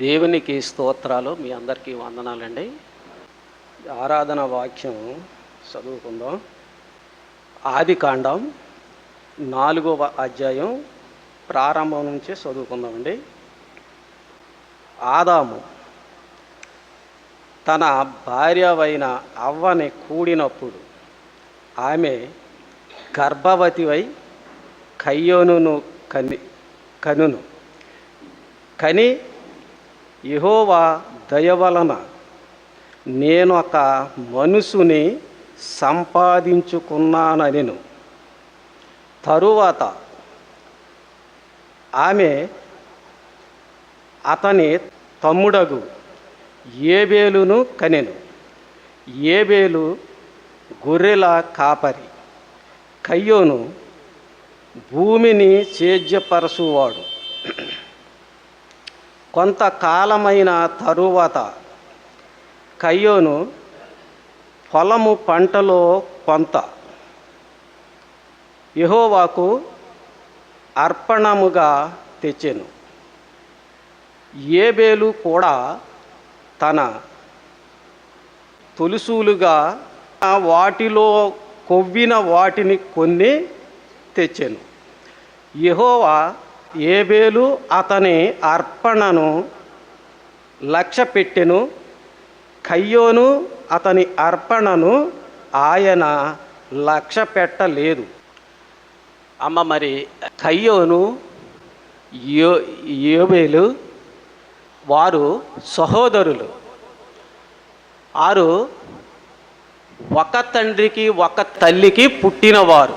దేవునికి స్తోత్రాలు మీ అందరికీ వందనాలండి. ఆరాధన వాక్యం చదువుకుందాం. ఆది కాండం నాలుగవ అధ్యాయం ప్రారంభం నుంచే చదువుకుందామండి. ఆదాము తన భార్యవైన అవ్వని కూడినప్పుడు ఆమె గర్భవతివై కయ్యోనును కని కనును. కని యహోవా దయ వలన నేను ఒక మనుషుని సంపాదించుకున్నాననిను. తరువాత ఆమె అతని తమ్ముడగు ఏబేలును కనెను. ఏబేలు గొర్రెల కాపరి కయ్యోను భూమిని సేద్యపరచువాడు. కొంతకాలమైన తరువాత కయ్యోను పొలము పంటలో కొంత యహోవాకు అర్పణముగా తెచ్చెను. ఏబేలు కూడా తన తొలుసూలుగా వాటిలో కొవ్విన వాటిని కొన్ని తెచ్చాను. యహోవా ఏబేలు అతని అర్పణను లక్ష్య పెట్టెను కయ్యోను అతని అర్పణను ఆయన లక్ష్య పెట్టలేదు. అమ్మ మరి కయ్యోను యో యోబేలు వారు సహోదరులు. వారు ఒక తండ్రికి ఒక తల్లికి పుట్టినవారు.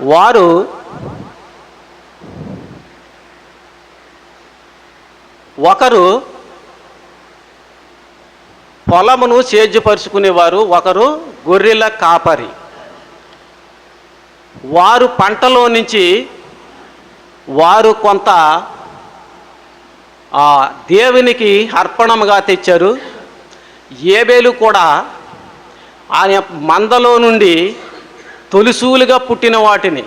వారు ఒకరు పొలమును సేద్యపరుచుకునేవారు ఒకరు గొర్రెల కాపరి. వారు పంటలో నుంచి వారు కొంత ఆ, దేవునికి అర్పణముగా తెచ్చారు. ఏబేలు కూడా ఆయన మందలో నుండి తొలిసూలుగా పుట్టిన వాటిని.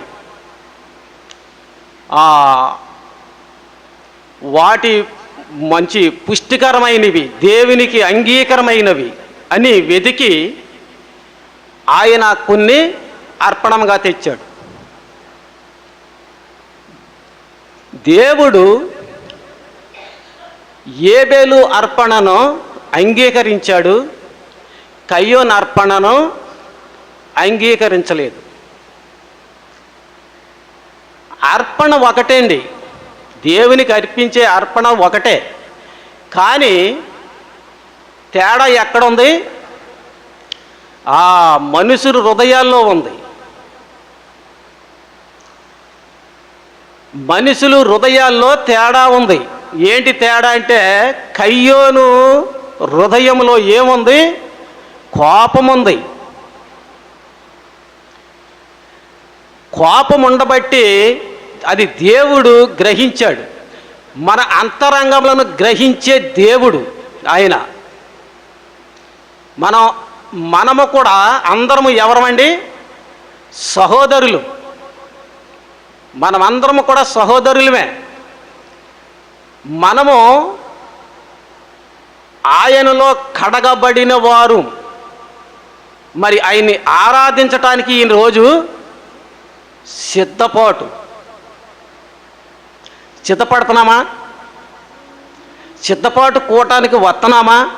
వాటి మంచి పుష్టికరమైనవి దేవునికి అంగీకరమైనవి అని వెతికి ఆయన కొన్ని అర్పణంగా తెచ్చాడు. దేవుడు ఏబేలు అర్పణను అంగీకరించాడు కయ్యోన్ అర్పణను అంగీకరించలేదు. అర్పణ ఒకటే అండి దేవునికి అర్పించే అర్పణ ఒకటే. కానీ తేడా ఎక్కడుంది? ఆ మనుషుల హృదయాల్లో ఉంది. మనుషులు హృదయాల్లో తేడా ఉంది. ఏంటి తేడా అంటే కయ్యోను హృదయంలో ఏముంది? కోపం ఉంది కోపం ఉండబట్టి అది దేవుడు గ్రహించాడు. మన అంతరంగములను గ్రహించే దేవుడు ఆయన. మనం మనము కూడా అందరము ఎవరమండి? సహోదరులు. మనమందరము కూడా సహోదరులమే. మనము ఆయనలో కడగబడిన వారు. మరి ఆయన్ని ఆరాధించటానికి ఈయన రోజు సిద్ధపాటు. చిత్తపడుతున్నామా చిత్తపాటు కూటానికి వస్తున్నామా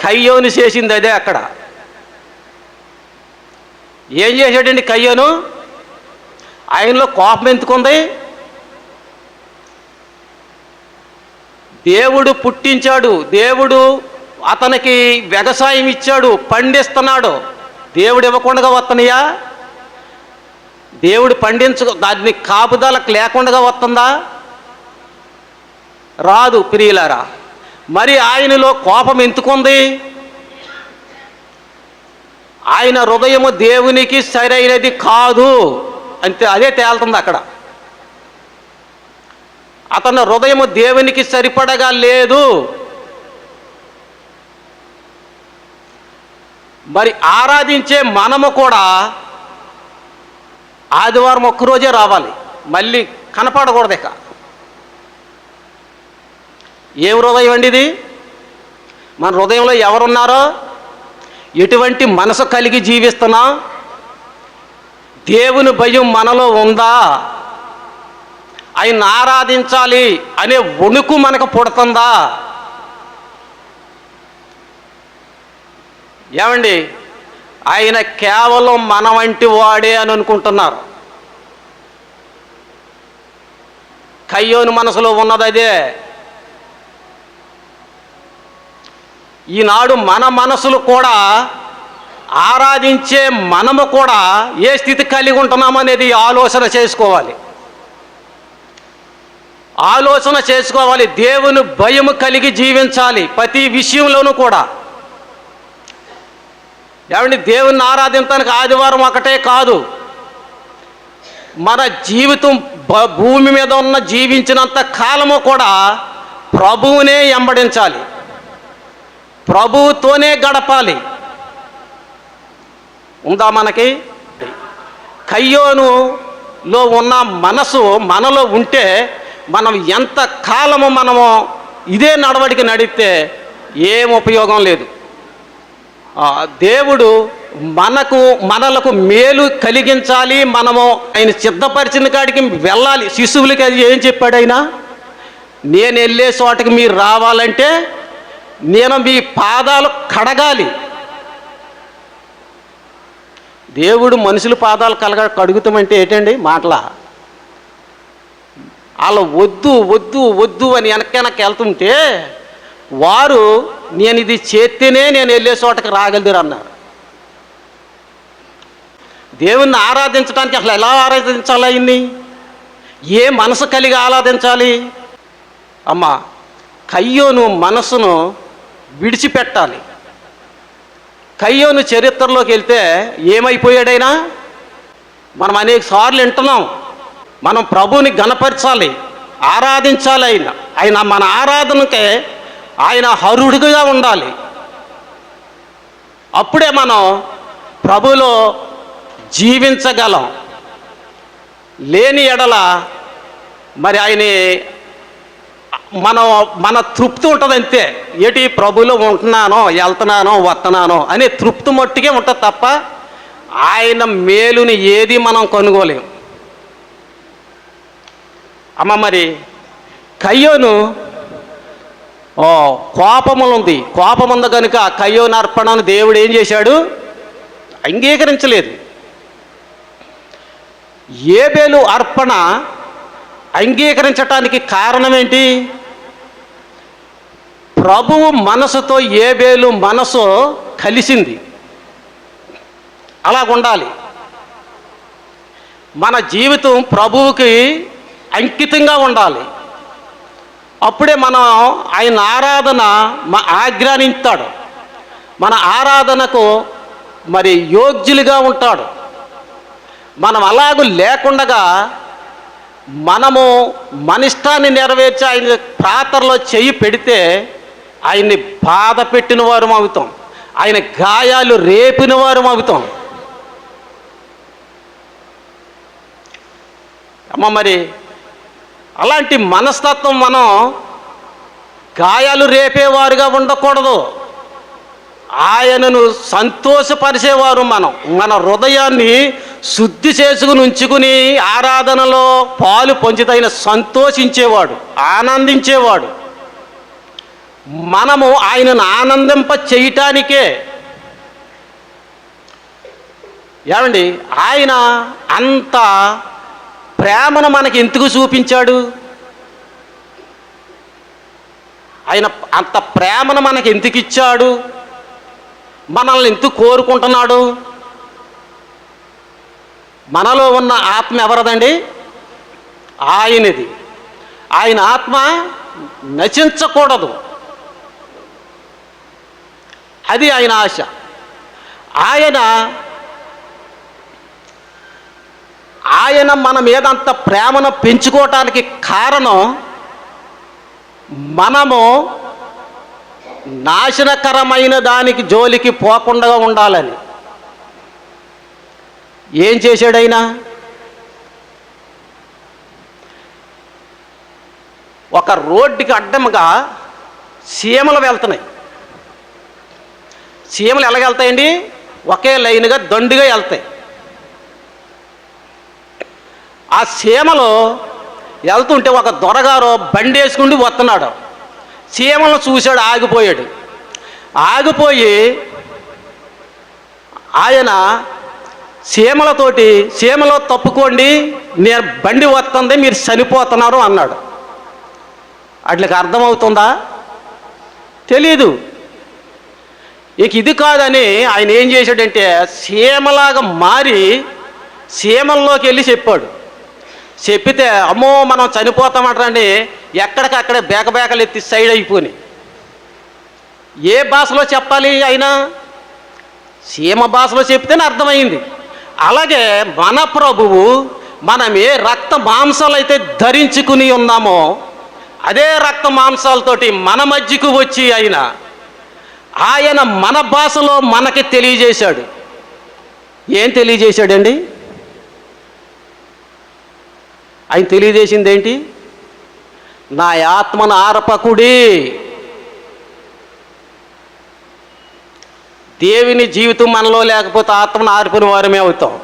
కయ్యోని చేసింది అదే అక్కడ. ఏం చేశాడండి కయ్యోను? ఆయనలో కోపం ఎందుకుంది? దేవుడు పుట్టించాడు దేవుడు అతనికి వ్యవసాయం ఇచ్చాడు పండిస్తున్నాడు. దేవుడు ఇవ్వకుండా వస్తున్నాయా దేవుడు పండించు దాన్ని కాపుదలకు లేకుండా వస్తుందా? రాదు ప్రియులారా. మరి ఆయనలో కోపం ఎందుకుంది? ఆయన హృదయము దేవునికి సరైనది కాదు. అంతే అదే తేలుతుంది అక్కడ. అతని హృదయము దేవునికి సరిపడగా లేదు. మరి ఆరాధించే మనము కూడా ఆదివారం ఒక్కరోజే రావాలి. మళ్ళీ కనపడకూడదు ఇక. ఏం హృదయం అండి ఇది? మన హృదయంలో ఎవరున్నారో? ఎటువంటి మనసు కలిగి జీవిస్తున్నాం? దేవుని భయం మనలో ఉందా? ఆయన ఆరాధించాలి అనే వణుకు మనకు పుడుతుందా? ఏమండి? ఆయన కేవలం మన వంటి వాడే అని అనుకుంటున్నారు. కయ్యోని మనసులో ఉన్నది అదే. ఈనాడు మన మనసులు కూడా ఆరాధించే మనము కూడా ఏ స్థితి కలిగి ఉంటున్నామనేది ఆలోచన చేసుకోవాలి. ఆలోచన చేసుకోవాలి. దేవుని భయము కలిగి జీవించాలి ప్రతి విషయంలోనూ కూడా. ఏమండి దేవుని ఆరాధించడానికి ఆదివారం ఒకటే కాదు. మన జీవితం భ- భూమి మీద ఉన్న జీవించినంత కాలము కూడా ప్రభువునే ఎంబడించాలి. ప్రభువుతోనే గడపాలి. ఉందా మనకి? కయ్యోనులో ఉన్న మనసు మనలో ఉంటే మనం ఎంత కాలము మనము ఇదే నడవడికి నడిస్తే ఏం ఉపయోగం లేదు. దేవుడు మనకు మనలకు మేలు కలిగించాలి. మనము ఆయన సిద్ధపరిచిన కాడికి వెళ్ళాలి. శిశువులకి అది ఏం చెప్పాడు ఆయన? నేను వెళ్ళే చోటకి మీరు రావాలంటే నేను మీ పాదాలు కడగాలి. దేవుడు మనుషుల పాదాలు కలగ కడుగుతామంటే ఏంటండి? మాటల. వాళ్ళ వద్దు వద్దు వద్దు అని వెనక వెనక్కి వెళ్తుంటే వారు నేను ఇది చేస్తేనే నేను వెళ్ళే చోటకి రాగలదురు అన్నారు. దేవుణ్ణి ఆరాధించడానికి అసలు ఎలా ఆరాధించాలి ఆయన్ని ఏ మనసు కలిగి ఆరాధించాలి? అమ్మా కయ్యోను మనసును విడిచిపెట్టాలి. కయ్యోను చరిత్రలోకి వెళ్తే ఏమైపోయాడైనా? మనం అనేక సార్లు వింటున్నాం మనం ప్రభువుని గణపరచాలి ఆరాధించాలి ఆయన. ఆయన మన ఆరాధనకే ఆయన హరుడుగా ఉండాలి. అప్పుడే మనం ప్రభులో జీవించగలం. లేని ఎడల మరి ఆయన మనం మన తృప్తి ఉంటుంది అంతే. ఏటి ప్రభులో ఉంటున్నానో వెళ్తున్నానో వస్తున్నానో అనే తృప్తి మట్టుకే ఉంటుంది తప్ప ఆయన మేలుని ఏది మనం కొనుగోలేము అమ్మ మరి కయ్యోను కోపములుంది. కోపముంది కనుక కయ్యోను దేవుడు ఏం చేశాడు? అంగీకరించలేదు. ఏబేలు అర్పణ అంగీకరించటానికి కారణం ఏంటి ప్రభువు మనసుతో ఏబేలు మనసు కలిసింది. అలాగుండాలి. మన జీవితం ప్రభువుకి అంకితంగా ఉండాలి. అప్పుడే మనం ఆయన ఆరాధన మ ఆజ్ఞానిస్తాడు మన ఆరాధనకు మరి యోగ్యులుగా ఉంటాడు. మనం అలాగూ లేకుండగా మనము మన ఇష్టాన్ని నెరవేర్చి ఆయన ప్రాతరలో చెయ్యి పెడితే ఆయన్ని బాధ పెట్టిన వారు అవుతాం ఆయన గాయాలు రేపిన వారు అవుతాం అమ్మ మరి అలాంటి మనస్తత్వం మనం గాయాలు రేపేవారుగా ఉండకూడదు. ఆయనను సంతోషపరిచేవారు మనం. మన హృదయాన్ని శుద్ధి చేసుకుని ఉంచుకుని ఆరాధనలో పాలు పొంచితైన సంతోషించేవాడు ఆనందించేవాడు. మనము ఆయనను ఆనందింప చేయటానికే. ఏమండి? ఆయన అంత ప్రేమను మనకి ఎందుకు చూపించాడు? ఆయన అంత ప్రేమను మనకి ఎందుకు ఇచ్చాడు మనల్ని ఎందుకు కోరుకుంటున్నాడు? మనలో ఉన్న ఆత్మ ఎవరదండి? ఆయనది. ఆయన ఆత్మ నశించకూడదు. అది ఆయన ఆశ. ఆయన ఆయన మన మీద అంత ప్రేమను పెంచుకోవటానికి కారణం మనము నాశనకరమైన దానికి జోలికి పోకుండా ఉండాలని. ఏం చేశాడైనా? ఒక రోడ్డుకి అడ్డముగా సీమలు వెళ్తున్నాయి. సీమలు ఎలాగెళ్తాయండి ఒకే లైన్గా దండుగా వెళ్తాయి. ఆ సీమలో వెళ్తుంటే ఒక దొరగారు బండి వేసుకుంటూ వస్తున్నాడు. సీమలను చూశాడు ఆగిపోయాడు. ఆగిపోయి ఆయన చీమలతోటి చీమలో తప్పుకోండి నేను బండి వస్తుంది మీరు చనిపోతున్నారు అన్నాడు. అట్లకి అర్థమవుతుందా? తెలీదు. ఇక ఇది కాదని ఆయన ఏం చేశాడంటే సీమలాగా మారి సీమల్లోకి వెళ్ళి చెప్పాడు. చెప్పితే అమ్మో మనం చనిపోతామంటారని ఎక్కడికక్కడే బేకబేకలు ఎత్తి సైడ్ అయిపోయి ఏ భాషలో చెప్పాలి అయినా? సీమ భాషలో చెప్తేనే అర్థమైంది. అలాగే మన ప్రభువు మనం ఏ రక్త మాంసాలు అయితే ధరించుకుని ఉన్నామో అదే రక్త మాంసాలతోటి మన మధ్యకు వచ్చి ఆయన ఆయన మన భాషలో మనకి తెలియజేశాడు. ఏం తెలియజేశాడండి? ఆయన తెలియజేసింది ఏంటి నా ఆత్మను ఆరపకుడి. దేవుని జీవితం మనలో లేకపోతే ఆత్మను ఆర్పిన వారమే అవుతాం.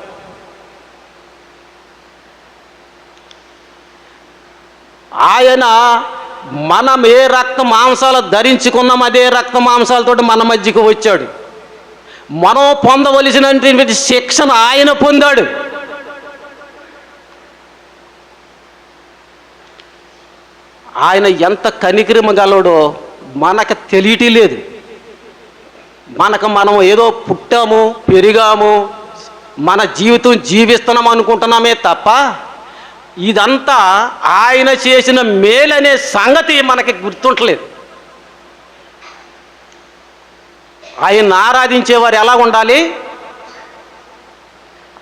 ఆయన మనం ఏ రక్త మాంసాలు ధరించుకున్నాం అదే రక్త మాంసాలతో మన మధ్యకు వచ్చాడు. మనం పొందవలసినటువంటి శిక్షణ ఆయన పొందాడు. ఆయన ఎంత కనికరిమగలడో మనకు తెలియటం లేదు. మనకు మనం ఏదో పుట్టాము పెరిగాము మన జీవితం జీవిస్తున్నాం అనుకుంటున్నామే తప్ప ఇదంతా ఆయన చేసిన మేలనే సంగతి మనకి గుర్తుంటలేదు. ఆయన ఆరాధించేవారు ఎలా ఉండాలి?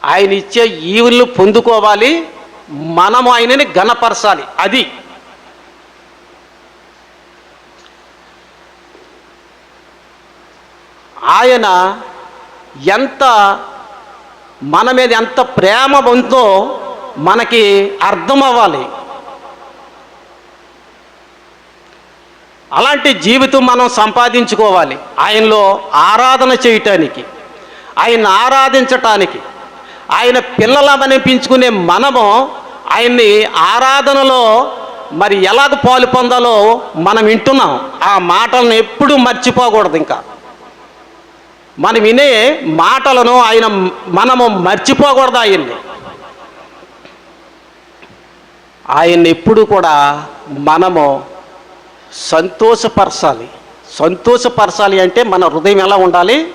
ఆయన ఇచ్చే ఈవులను పొందుకోవాలి మనము ఆయనని గణపరచాలి. అది ఆయన ఎంత మన మీద ఎంత ప్రేమ ఉందో మనకి అర్థం అవ్వాలి అలాంటి జీవితం మనం సంపాదించుకోవాలి. ఆయనలో ఆరాధన చేయటానికి ఆయన ఆరాధించటానికి ఆయన పిల్లలమనిపించుకునే మనము ఆయన్ని ఆరాధనలో మరి ఎలాగ పాలు పొందాలో మనం వింటున్నాం. ఆ మాటలను ఎప్పుడూ మర్చిపోకూడదు ఇంకా. మనం వినే మాటలను ఆయన మనము మర్చిపోకూడదు ఆయన్ని. ఆయన్ని ఎప్పుడు కూడా మనము సంతోషపరచాలి. సంతోషపరచాలి అంటే మన హృదయం ఎలా ఉండాలి?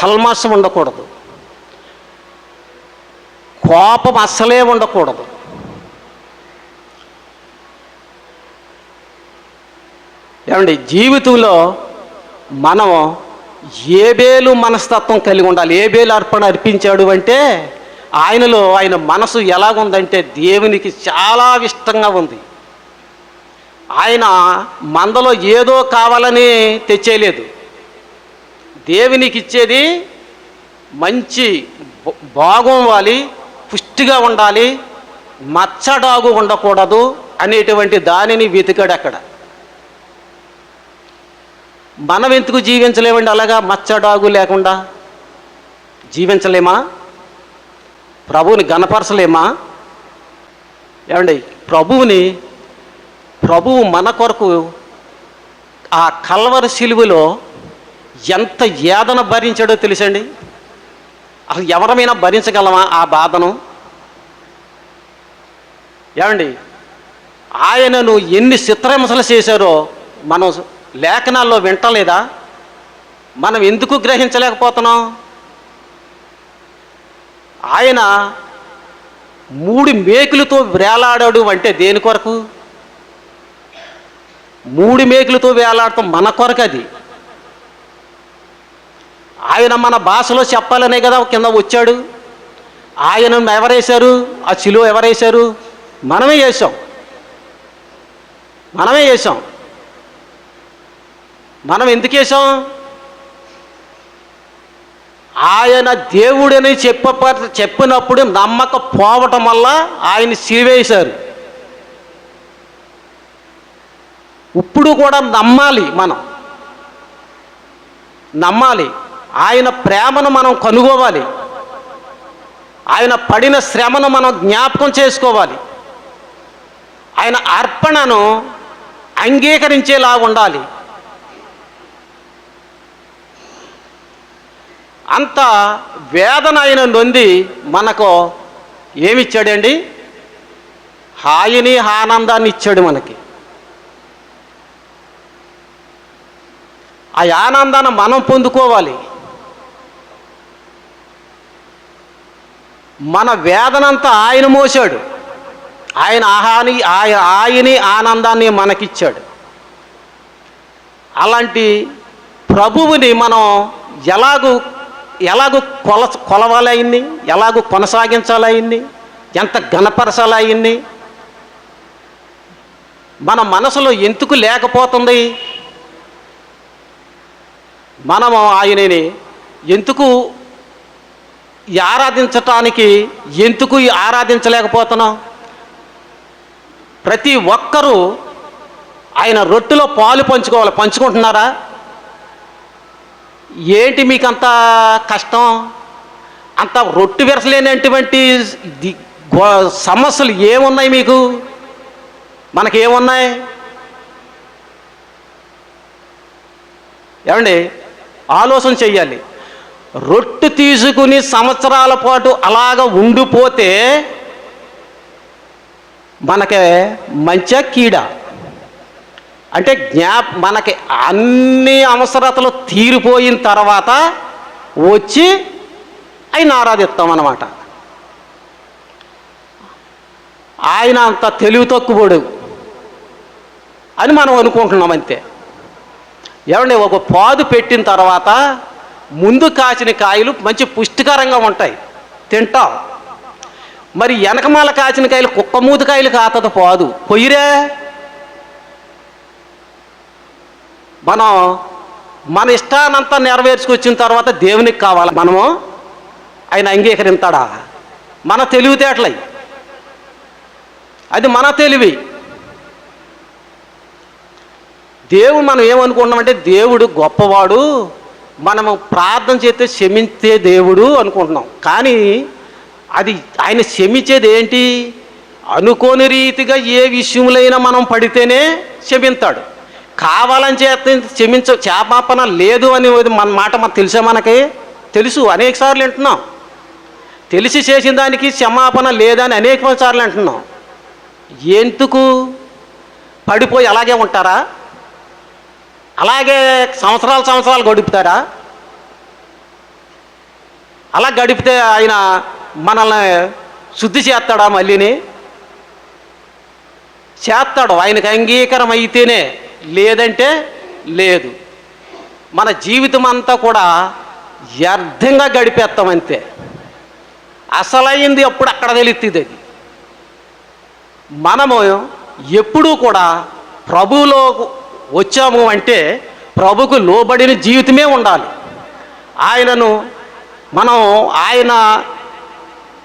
కల్మాసం ఉండకూడదు. కోపం అస్సలే ఉండకూడదు. ఏమండి? జీవితంలో మనం ఏబేలు మనస్తత్వం కలిగి ఉండాలి. ఏబేలు అర్పణ అర్పించాడు అంటే ఆయనలో ఆయన మనసు ఎలాగుందంటే దేవునికి చాలా ఇష్టంగా ఉంది. ఆయన మందలో ఏదో కావాలని తెచ్చేయలేదు. దేవునికి ఇచ్చేది మంచి బ- బాగుండాలి పుష్టిగా ఉండాలి మచ్చడాగు ఉండకూడదు అనేటువంటి దానిని వెతికాడు అక్కడ. మనం ఎందుకు జీవించలేమండి అలాగా మచ్చడాగు లేకుండా జీవించలేమా? ప్రభువుని గణపరచలేమా? ఏమండి ప్రభువుని ప్రభువు మన కొరకు ఆ కల్వర శిలువలో ఎంత ఏదన భరించాడో తెలుసండి? అసలు ఎవరమైనా భరించగలమా ఆ బాధను? ఏమండి ఆయనను ఎన్ని చిత్రహింసలు చేశారో మనం లేఖనాల్లో వింటలేదా? మనం ఎందుకు గ్రహించలేకపోతున్నాం? ఆయన మూడు మేకులతో వేలాడాడు అంటే దేని కొరకు? మూడు మేకులతో వేలాడటం మన కొరకు అది. ఆయన మన భాషలో చెప్పాలనే కదా కింద వచ్చాడు. ఆయన ఎవరేశారు? ఆ చిలువ ఎవరేశారు? మనమే చేసాం మనమే చేసాం మనం ఎందుకు వేసాం ఆయన దేవుడని చెప్ప చెప్పినప్పుడు నమ్మక పోవటం వల్ల ఆయన సిలివేశారు ఇప్పుడు కూడా నమ్మాలి మనం. నమ్మాలి. ఆయన ప్రేమను మనం కనుగోవాలి. ఆయన పడిన శ్రమను మనం జ్ఞాపకం చేసుకోవాలి. ఆయన అర్పణను అంగీకరించేలా ఉండాలి. అంత వేదన ఆయన నొంది మనకు ఏమిచ్చాడండి? హాయిని ఆనందాన్ని ఇచ్చాడు మనకి. ఆ ఆనందాన్ని మనం పొందుకోవాలి. మన వేదనంతా ఆయన మోసాడు ఆయన ఆహాని ఆయన ఆయని ఆనందాన్ని మనకిచ్చాడు. అలాంటి ప్రభువుని మనం ఎలాగూ ఎలాగో కొల కొలవాలి ఎలాగో కొనసాగించాలయ్యింది? కొనసాగించాలి ఎంత ఘనపరచాలి మన మనసులో ఎందుకు లేకపోతుంది? మనము ఆయనని ఎందుకు ఆరాధించటానికి ఎందుకు ఆరాధించలేకపోతున్నాం? ప్రతి ఒక్కరూ ఆయన రొట్టెలో పాలు పంచుకోవాలి పంచుకుంటున్నారా? ఏంటి మీకు అంత కష్టం? అంత రొట్టు విరసలేనటువంటి గో- సమస్యలు ఏమున్నాయి మీకు? మనకి ఏమున్నాయి ఏమండి? ఆలోచన చెయ్యాలి. రొట్టు తీసుకుని సంవత్సరాల పాటు అలాగ ఉండిపోతే మనకి మంచి కీడ. అంటే జ్ఞాప్ మనకి అన్ని అవసరతలు తీరిపోయిన తర్వాత వచ్చి ఆయన ఆరాధిస్తాం అన్నమాట ఆయన అంత తెలివి తక్కువడు అని మనం అనుకుంటున్నాం అంతే. ఏమండి ఒక పాదు పెట్టిన తర్వాత ముందు కాచిన కాయలు మంచి పుష్టికరంగా ఉంటాయి తింటాం. మరి వెనకమాల కాచిన కాయలు కుక్క మూతి కాయలు కాతదు పాదు. పొయ్యిరే? మనం మన ఇష్టానంతా నెరవేర్చుకొచ్చిన తర్వాత దేవునికి కావాలి. మనము ఆయన అంగీకరింతాడా మన తెలివితేటలై అది మన తెలివి. దేవుడు మనం ఏమనుకుంటున్నామంటే దేవుడు గొప్పవాడు. మనము ప్రార్థన చేస్తే క్షమించే దేవుడు అనుకుంటున్నాం. కానీ అది ఆయన క్షమించేది ఏంటి? అనుకోని రీతిగా ఏ విషయంలో మనం పడితేనే క్షమింతాడు కావాలని చేస్తే క్షమించ క్షమాపణ లేదు అని మన మాట మనకు తెలుసా మనకి? తెలుసు. అనేక సార్లు వింటున్నాం తెలిసి చేసిన దానికి క్షమాపణ లేదని అనేక సార్లు అంటున్నాం. ఎందుకు? పడిపోయి అలాగే ఉంటారా? అలాగే సంవత్సరాలు సంవత్సరాలు గడుపుతారా? అలా గడిపితే ఆయన మనల్ని శుద్ధి చేస్తాడా మళ్ళీని? చేస్తాడు. ఆయనకు అంగీకారం అయితేనే లేదంటే లేదు. మన జీవితం అంతా కూడా వ్యర్థంగా గడిపేస్తాం అంతే. అసలైంది అప్పుడు అక్కడ తెలుస్తుంది అది. మనము ఎప్పుడూ కూడా ప్రభువులో వచ్చాము అంటే ప్రభుకు లోబడిన జీవితమే ఉండాలి. ఆయనను మనం ఆయన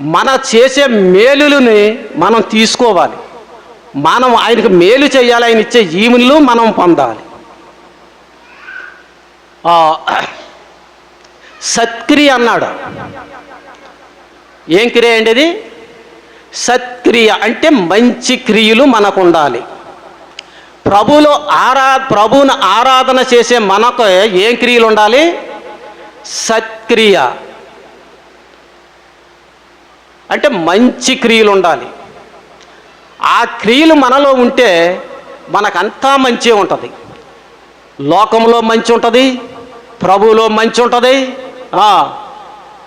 మన చేసే మేలుని మనం తీసుకోవాలి. మనం ఆయనకు మేలు చేయాలి ఆయన ఇచ్చే ఈములు మనం పొందాలి. సత్క్రియ అన్నాడు. ఏం క్రియ అండి అది? సత్క్రియ అంటే మంచి క్రియలు మనకు ఉండాలి ప్రభులో ఆరా ప్రభువును ఆరాధన చేసే మనకు ఏం క్రియలు ఉండాలి సత్క్రియ. అంటే మంచి క్రియలు ఉండాలి ఆ క్రియలు మనలో ఉంటే మనకంతా మంచి ఉంటుంది. లోకంలో మంచి ఉంటుంది ప్రభువులో మంచి ఉంటుంది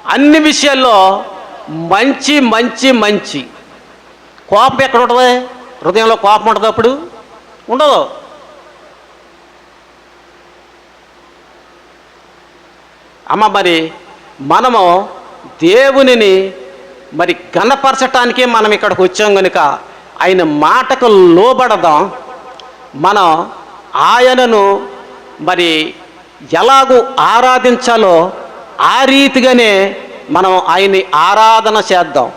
అన్ని విషయాల్లో మంచి మంచి మంచి. కోపం ఎక్కడ ఉంటుంది హృదయంలో కోపం ఉంటుంది అప్పుడు? ఉండదు. అమ్మ మరి మనము దేవునిని మరి గణపరచటానికే మనం ఇక్కడికి వచ్చాం కనుక ఆయన మాటకు లోబడదాం. మనం ఆయనను మరి ఎలాగూ ఆరాధించాలో ఆ రీతిగానే మనం ఆయన్ని ఆరాధన చేద్దాం.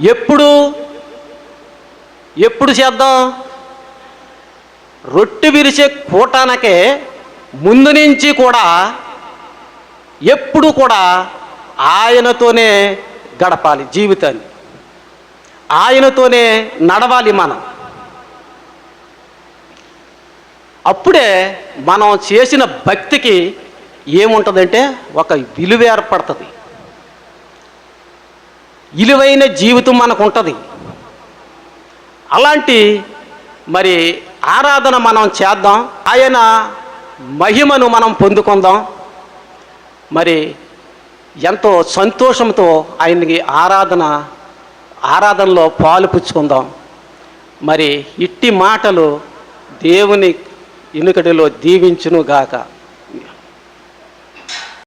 ఎప్పుడు? ఎప్పుడు చేద్దాం? రొట్టె విరిచే కూటానకే ముందు నుంచి కూడా ఎప్పుడు కూడా ఆయనతోనే గడపాలి జీవితాన్ని. ఆయనతోనే నడవాలి మనం. అప్పుడే మనం చేసిన భక్తికి ఏముంటుందంటే ఒక విలువ ఏర్పడుతుంది. విలువైన జీవితం మనకు ఉంటుంది అలాంటి మరి ఆరాధన మనం చేద్దాం. ఆయన మహిమను మనం పొందుకుందాం. మరి ఎంతో సంతోషంతో ఆయనకి ఆరాధన ఆరాధనలో పాలు పుచ్చుకుందాం. మరి ఇట్టి మాటలు దేవుని ఇనుకటిలో దీవించును గాక